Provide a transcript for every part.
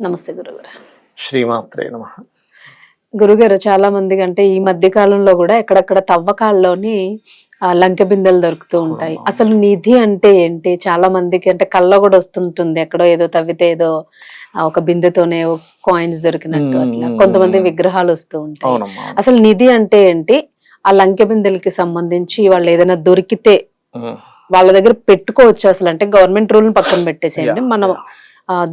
నమస్తే గురుగారు. శ్రీమాత్రే నమ. గురుగారు చాలా మందికి అంటే ఈ మధ్య కాలంలో కూడా ఎక్కడెక్కడ తవ్వకాల్లోని లంకె బిందెలు దొరుకుతూ ఉంటాయి. అసలు నిధి అంటే ఏంటి? చాలా మందికి అంటే కళ్ళ కూడా వస్తుంటుంది. ఎక్కడో ఏదో తవ్వితే ఏదో ఒక బిందెతోనే కాయిన్స్ దొరికినట్టు అట్లా. కొంతమంది విగ్రహాలు వస్తూ ఉంటాయి. అసలు నిధి అంటే ఏంటి? ఆ లంకె బిందెలకి సంబంధించి వాళ్ళు ఏదైనా దొరికితే. వాళ్ళ దగ్గర పెట్టుకోవచ్చు అసలు. అంటే గవర్నమెంట్ రూల్ పక్కన పెట్టేసేయండి. మనం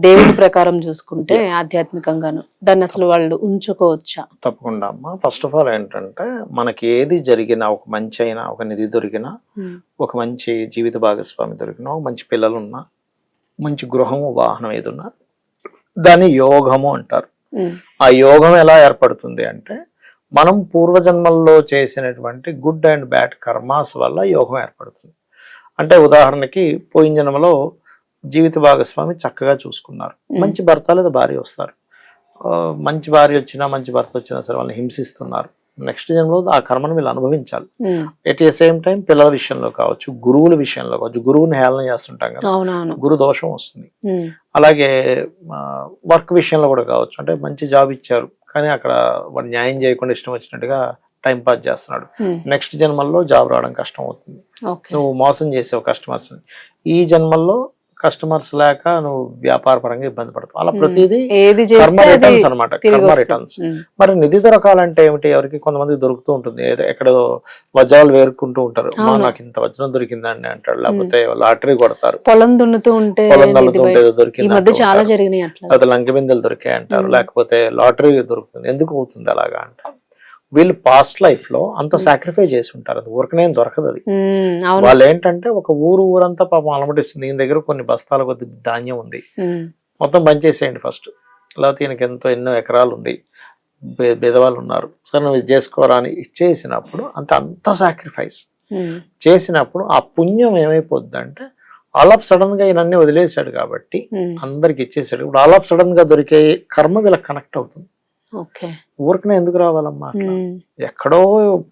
దేవుడి ప్రకారం చూసుకుంటే ఆధ్యాత్మికంగాను. దాన్ని అసలు వాళ్ళు ఉంచుకోవచ్చా? తప్పకుండా అమ్మా. ఫస్ట్ ఆఫ్ ఆల్ ఏంటంటే మనకి ఏది జరిగినా ఒక మంచి అయినా ఒక నిధి దొరికినా ఒక మంచి జీవిత భాగస్వామి దొరికినా ఒక మంచి పిల్లలు ఉన్నా మంచి గృహము వాహనం ఏది ఉన్నా దాన్ని యోగము అంటారు. ఉమ్, ఆ యోగం ఎలా ఏర్పడుతుంది అంటే మనం పూర్వజన్మల్లో చేసినటువంటి గుడ్ అండ్ బ్యాడ్ కర్మాస్ వల్ల యోగం ఏర్పడుతుంది. అంటే ఉదాహరణకి పోయిన జన్మలో జీవిత భాగస్వామి చక్కగా చూసుకున్నారు. మంచి భర్త లేదా భార్య వస్తారు. మంచి భార్య వచ్చినా మంచి భర్త వచ్చినా సరే వాళ్ళని హింసిస్తున్నారు. నెక్స్ట్ జన్మలో ఆ కర్మను వీళ్ళు అనుభవించాలి. ఎట్ ఏ సేమ్ టైం పిల్లల విషయంలో కావచ్చు గురువుల విషయంలో కావచ్చు గురువుని హేళన చేస్తుంటాం కదా. గురు దోషం వస్తుంది. అలాగే వర్క్ విషయంలో కూడా కావచ్చు. అంటే మంచి జాబ్ ఇచ్చారు కానీ అక్కడ వాడు న్యాయం చేయకుండా ఇష్టం వచ్చినట్టుగా టైం పాస్ చేస్తున్నాడు. నెక్స్ట్ జన్మల్లో జాబ్ రావడం కష్టం అవుతుంది. నువ్వు మోసం చేసావు కస్టమర్స్ ఈ జన్మల్లో కస్టమర్స్ లేక నువ్వు వ్యాపార పరంగా ఇబ్బంది పడతావు. అలా. ప్రతిదీ కర్మ రిటర్న్స్ అనమాట కర్మ. రిటర్న్స్ మరి నిధి దొరకాలంటే ఏమిటి? ఎవరికి? కొంతమంది దొరుకుతూ ఉంటుంది. ఏదో ఎక్కడో వజ్రాలు వేరుకుంటూ ఉంటారు. మా. నాకు ఇంత వజ్రం దొరికిందండి అంటాడు లేకపోతే లాటరీ కొడతారు. పొలం దున్నుతూ ఉంటే పొలం ఏదో ఈ దొరికింది చాలా. జరిగినాయి అట్లా. అది లంక బిందెలు దొరికాయి అంటారు. లేకపోతే లాటరీ దొరుకుతుంది. ఎందుకు అవుతుంది అలాగా అంటే వీళ్ళు పాస్ట్ లైఫ్లో అంత సాక్రిఫై చేసి ఉంటారు. అది ఊరికనే దొరకదు అది. అవును. వాళ్ళు ఏంటంటే ఒక ఊరు ఊరంతా పాపం అలమటిస్తుంది. దీని దగ్గర కొన్ని బస్తాల కొద్ది ధాన్యం ఉంది. ఉమ్, మొత్తం పనిచేసేయండి ఫస్ట్ లేకపోతే ఈయనకి ఎంతో ఎన్నో ఎకరాలు ఉంది. బెదవాళ్ళు ఉన్నారు. సరే నువ్వు ఇది చేసుకోరా అని ఇచ్చేసినప్పుడు అంత అంత సాక్రిఫైస్ చేసినప్పుడు ఆ పుణ్యం ఏమైపోద్ది అంటే ఆల్ ఆఫ్ సడన్గా ఈయన అన్ని వదిలేశాడు కాబట్టి అందరికి ఇచ్చేసాడు ఇప్పుడు ఆల్ ఆఫ్ సడన్గా దొరికే కర్మ వీళ్ళకి కనెక్ట్ అవుతుంది. ఊరికనే ఎందుకు రావాలమ్మా ఎక్కడో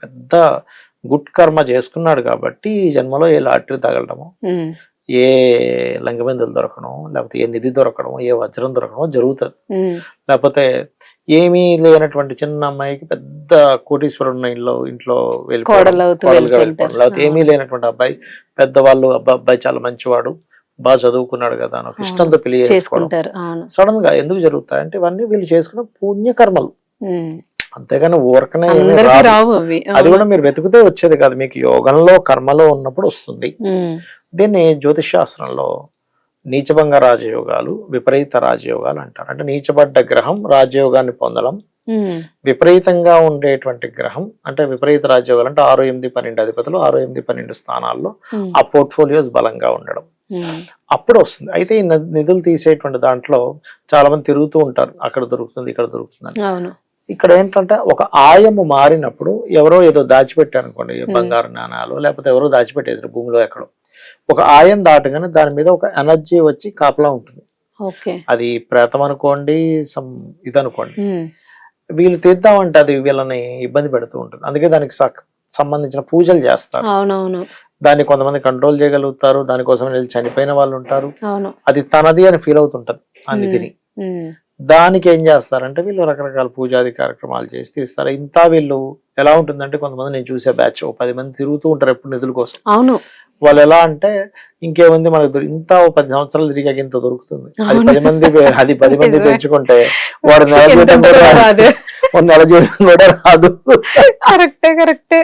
పెద్ద గుడ్ కర్మ చేసుకున్నాడు కాబట్టి ఈ జన్మలో ఏ లాటరీ తగలడము ఏ లంగబిందులు దొరకడం లేకపోతే ఏ నిధి దొరకడం ఏ వజ్రం దొరకడం జరుగుతుంది. లేకపోతే ఏమీ లేనటువంటి చిన్న అమ్మాయికి పెద్ద కోటీశ్వరుడు ఉన్న ఇంట్లో ఇంట్లో వెళ్ళిపోవడం. లేకపోతే ఏమీ లేనటువంటి అబ్బాయి పెద్దవాళ్ళు అబ్బా అబ్బాయి చాలా మంచివాడు. బాగా చదువుకున్నాడు కదా అని ఒక ఇష్టంతో పెళ్ళి చేసుకుంటారు సడన్గా ఎందుకు జరుగుతాయంటే ఇవన్నీ వీళ్ళు చేసుకున్న పుణ్యకర్మలు. అంతేగాని ఊరకనే. రావు అది. కూడా మీరు వెతికితే వచ్చేది కాదు మీకు యోగంలో కర్మలో ఉన్నప్పుడు వస్తుంది. దీన్ని జ్యోతిష్ శాస్త్రంలో నీచభంగ రాజయోగాలు విపరీత రాజయోగాలు అంటారు. అంటే నీచబడ్డ గ్రహం రాజయోగాన్ని పొందడం విపరీతంగా ఉండేటువంటి గ్రహం అంటే విపరీత రాజయోగాలు అంటే ఆరు ఎనిమిది పన్నెండు అధిపతులు ఆరు ఎనిమిది పన్నెండు స్థానాల్లో ఆ పోర్ట్ఫోలియోస్ బలంగా ఉండడం. అప్పుడు వస్తుంది అయితే ఈ నిధులు తీసేటువంటి దాంట్లో చాలా మంది తిరుగుతూ ఉంటారు. అక్కడ దొరుకుతుంది ఇక్కడ దొరుకుతుంది ఇక్కడ ఏంటంటే ఒక ఆయము మారినప్పుడు ఎవరో ఏదో దాచిపెట్టారు అనుకోండి బంగారు నాణాలు లేకపోతే ఎవరో దాచిపెట్టేసారు భూమిలో ఎక్కడో. ఒక ఆయం దాటగానే దాని మీద ఒక ఎనర్జీ వచ్చి కాపలా ఉంటుంది. అది ప్రేతం అనుకోండి సమ్ ఇది అనుకోండి వీళ్ళు తీద్దామంటే అది వీళ్ళని ఇబ్బంది పెడుతూ ఉంటుంది. అందుకే దానికి సంబంధించిన పూజలు చేస్తారు. దాన్ని కొంతమంది కంట్రోల్ చేయగలుగుతారు దానికోసం వెళ్ళి చనిపోయిన వాళ్ళు ఉంటారు. అది తనది అని ఫీల్ అవుతుంటది ఆ నిధిని దానికి ఏం చేస్తారంటే వీళ్ళు రకరకాల పూజాది కార్యక్రమాలు చేసి తీస్తారు ఇంత వీళ్ళు ఎలా ఉంటుందంటే కొంతమంది నేను చూసే బ్యాచ్ ఓ పది మంది తిరుగుతూ ఉంటారు ఎప్పుడు నిధుల కోసం. అవును. వాళ్ళు ఎలా అంటే ఇంకేముంది మనకు ఇంత పది సంవత్సరాలు తిరిగాక ఇంత దొరుకుతుంది. అది. పది మంది అది పది మంది. పెంచుకుంటే వాడు నెల జీతం కూడా నెల జీతం కూడా రాదు. కరెక్టే కరెక్టే.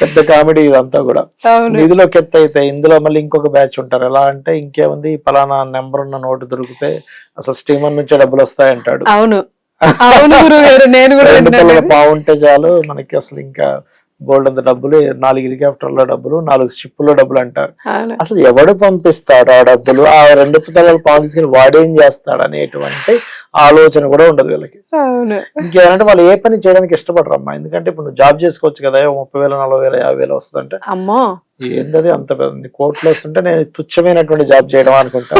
పెద్ద కామెడీ ఇదంతా కూడా. అవును. నిధిలోకి ఎత్తు అయితే ఇందులో మళ్ళీ ఇంకొక బ్యాచ్ ఉంటారు. ఎలా అంటే ఇంకేముంది పలానా నెంబర్ ఉన్న నోటు దొరికితే అసలు స్టీమర్ నుంచే డబ్బులు వస్తాయి అంటాడు అవును. అవును గురువు నేను కూడా బాగుంటే చాలు మనకి అసలు ఇంకా గోల్డ్ అంత డబ్బులు నాలుగు హెలికాప్టర్ల డబ్బులు నాలుగు షిప్పుల డబ్బులు అంటారు. అసలు ఎవడు పంపిస్తాడు ఆ డబ్బులు? ఆ రెండు పిల్లలు పాలు తీసుకుని వాడేం చేస్తాడు అనేటువంటి ఆలోచన కూడా ఉండదు వీళ్ళకి. ఇంకేమంటే వాళ్ళు ఏ పని చేయడానికి ఇష్టపడరు అమ్మా. ఎందుకంటే ఇప్పుడు నువ్వు జాబ్ చేసుకోవచ్చు కదా ముప్పై వేల నలభై వేల యాభై వేలు వస్తుందంటే. అమ్మో. ఏందది అంత పెద్ద? కోట్లు వస్తుంటే నేను తుచ్చమైనటువంటి జాబ్ చేయడం అనుకుంటా.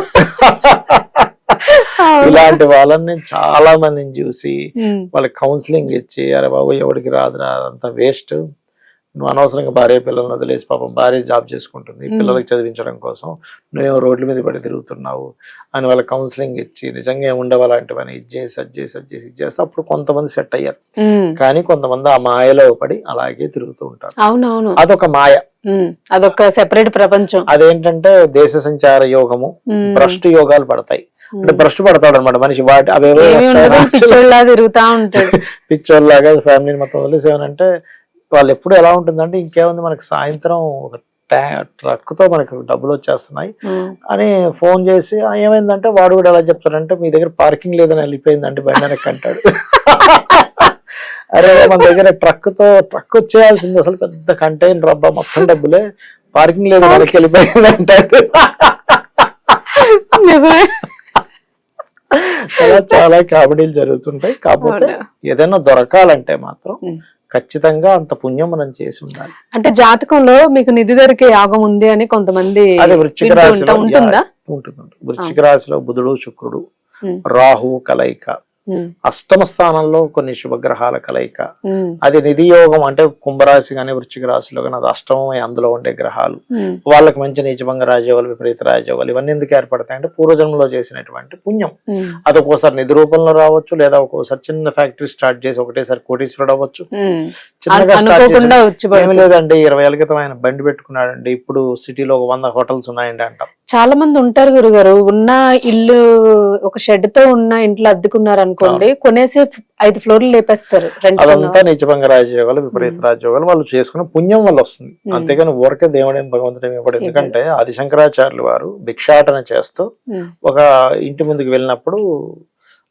ఇలాంటి వాళ్ళని నేను చాలా మందిని చూసి వాళ్ళకి కౌన్సిలింగ్ ఇచ్చి అరే బాబు ఎవరికి రాదురా అంత వేస్ట్. నువ్వు అనవసరంగా భార్య పిల్లల్ని వదిలేసి పాపం భార్య జాబ్ చేసుకుంటుంది. పిల్లలకి చదివించడం కోసం నువ్వేమో రోడ్ల మీద పడి తిరుగుతున్నావు అని వాళ్ళ కౌన్సిలింగ్ ఇచ్చి నిజంగా ఏమి ఉండవు అలాంటివని ఇది చేసి అది చేసి అది చేసి చేస్తే అప్పుడు కొంతమంది సెట్ అయ్యారు. కానీ కొంతమంది ఆ మాయలో పడి అలాగే తిరుగుతూ ఉంటారు. అవునవును. అదొక మాయ. అదొక సెపరేట్ ప్రపంచం. అదేంటంటే దేశ సంచార యోగము భ్రష్టు యోగాలు పడతాయి. అంటే. భ్రష్టు పడతాడు అనమాట మనిషి. వాటి అవేవో. పిచ్చోళ్ళలా తిరుగుతా ఉంటాడు. పిచ్చోళ్ళలాగా ఫ్యామిలీని మొత్తం వదిలేసి ఏమనంటే వాళ్ళు ఎప్పుడు ఎలా ఉంటుందంటే ఇంకేముంది మనకి సాయంత్రం ఒక ట్యా- ట్రక్తో మనకి డబ్బులు వచ్చేస్తున్నాయి. అని ఫోన్ చేసి "ఆ, ఏమైందంటే వాడు కూడా ఎలా చెప్తాడంటే మీ దగ్గర పార్కింగ్ లేదని వెళ్ళిపోయిందంటే బండి అంటాడు అరే మన దగ్గర ట్రక్తో ట్రక్ వచ్చేయాల్సింది అసలు పెద్ద కంటైనర్ అబ్బా మొత్తం డబ్బులే. పార్కింగ్ లేదు వెనక్కి వెళ్ళిపోయింది అంటాడు. అలా చాలా కామెడీలు జరుగుతుంటాయి. కాకపోతే. ఏదైనా దొరకాలంటే మాత్రం. ఖచ్చితంగా అంత పుణ్యం మనం చేసి ఉండాలి. అంటే జాతకంలో మీకు నిధి దొరికే యాగం ఉంది అని కొంతమంది అదే వృశ్చిక రాశిలో ఉంటుందా? ఉంటుంది. వృశ్చిక రాశిలో బుధుడు శుక్రుడు రాహు కలయిక. అష్టమ స్థానంలో కొన్ని శుభగ్రహాల కలయిక. అది నిధి యోగం అంటే కుంభరాశి కానీ వృశ్చిక రాశిలో కానీ అది అష్టమం అందులో ఉండే గ్రహాలు. వాళ్ళకి మంచి నీచభంగ రాజయోగాలు విపరీత రాజయోగాలు ఇవన్నీ ఎందుకు ఏర్పడతాయి అంటే పూర్వజన్మలో చేసినటువంటి పుణ్యం. అది ఒక్కోసారి నిధి రూపంలో రావచ్చు లేదా ఒక్కోసారి చిన్న ఫ్యాక్టరీ స్టార్ట్ చేసి ఒకటేసారి కోటీశ్వరుడు అవ్వచ్చు. చిన్నగా స్టార్ట్ చేసి. లేదండి ఇరవై ఏళ్ళ క్రితం ఆయన బండి పెట్టుకున్నాడండి. ఇప్పుడు సిటీలో ఒక వంద హోటల్స్ ఉన్నాయండి అంటాం. చాలా మంది ఉంటారు గురుగారు. ఉన్న ఇల్లు ఒక షెడ్తో ఉన్న ఇంట్లో అద్దెకున్నారు అనుకోండి కొనేసి ఐదు ఫ్లోర్లు లేపేస్తారు అదంతా నీచభంగ రాజయోగాలు విపరీత రాజయోగాలు. వాళ్ళు చేసుకున్న పుణ్యం వల్ల వస్తుంది. అంతేగాని ఊరకే దేవుడేం భగవంతుడేం ఇవ్వడు. ఎందుకంటే ఆదిశంకరాచార్యులు వారు భిక్షాటన చేస్తూ ఒక ఇంటి ముందుకు వెళ్ళినప్పుడు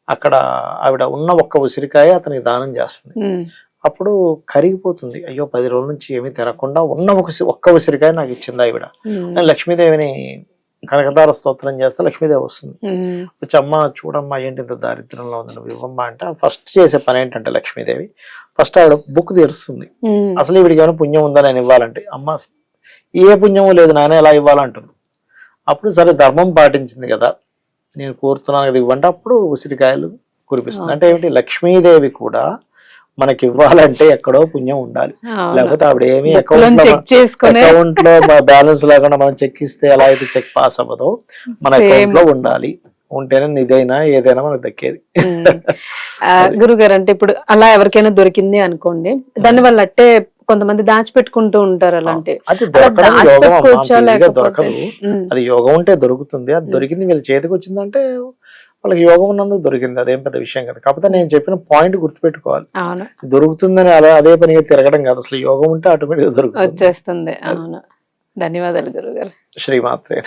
అక్కడ ఆవిడ ఉన్న ఒక్క ఉసిరికాయ అతనికి దానం చేస్తుంది. అప్పుడు కరిగిపోతుంది. అయ్యో పది రోజుల నుంచి ఏమీ తినకుండా ఉన్న ఒక ఒక్క ఉసిరికాయ నాకు ఇచ్చింది ఆవిడ. నేను లక్ష్మీదేవిని కనకదార స్తోత్రం చేస్తే లక్ష్మీదేవి వస్తుంది. వచ్చి అమ్మ చూడమ్మా ఏంటి ఇంత దారిద్ర్యంలో ఉంది నువ్వు ఇవ్వమ్మా అంటే ఫస్ట్ చేసే పని ఏంటంటే లక్ష్మీదేవి ఫస్ట్ ఆవిడ బుక్ తెరుస్తుంది. అసలు ఈవిడికి ఏమైనా పుణ్యం ఉందా నేను ఇవ్వాలంటే అమ్మ ఏ పుణ్యము లేదు నాయన ఎలా ఇవ్వాలంటుంది అప్పుడు సరే ధర్మం పాటించింది కదా నేను కోరుతున్నాను కదా ఇవ్వంటే అప్పుడు ఉసిరికాయలు కురిపిస్తుంది. అంటే ఏమిటి లక్ష్మీదేవి కూడా మనకి ఇవ్వాలంటే ఎక్కడో పుణ్యం ఉండాలి. లేకపోతే ఆవిడ ఏమి అకౌంట్ చెక్ చేసుకునే అకౌంట్లో బ్యాలెన్స్ లేకుండా మనం చెక్ ఇస్తే ఎలా అయితే చెక్ పాస్ అవ్వదో మన. అకౌంట్లో ఉండాలి. ఉంటేనే నిదైనా ఏదైనా మనకు దక్కేది. గురుగారు అంటే ఇప్పుడు అలా ఎవరికైనా దొరికింది అనుకోండి. దాని వల్ల అట్టే కొంతమంది దాచిపెట్టుకుంటూ ఉంటారు అలాంటి అది దొరకదు అది యోగం ఉంటే దొరుకుతుంది. అది దొరికింది వీళ్ళ చేతికి వచ్చిందంటే వాళ్ళకి యోగం ఉన్నందుకు దొరికింది. అదేం పెద్ద విషయం కదా. కాకపోతే నేను చెప్పిన పాయింట్ గుర్తుపెట్టుకోవాలి. దొరుకుతుందని అలా అదే పనిగా తిరగడం కాదు. అసలు యోగం ఉంటే ఆటోమేటిక్ దొరుకుతుంది. వచ్చేస్తుంది. అవును. ధన్యవాదాలు గురుగారు. శ్రీమాత్రే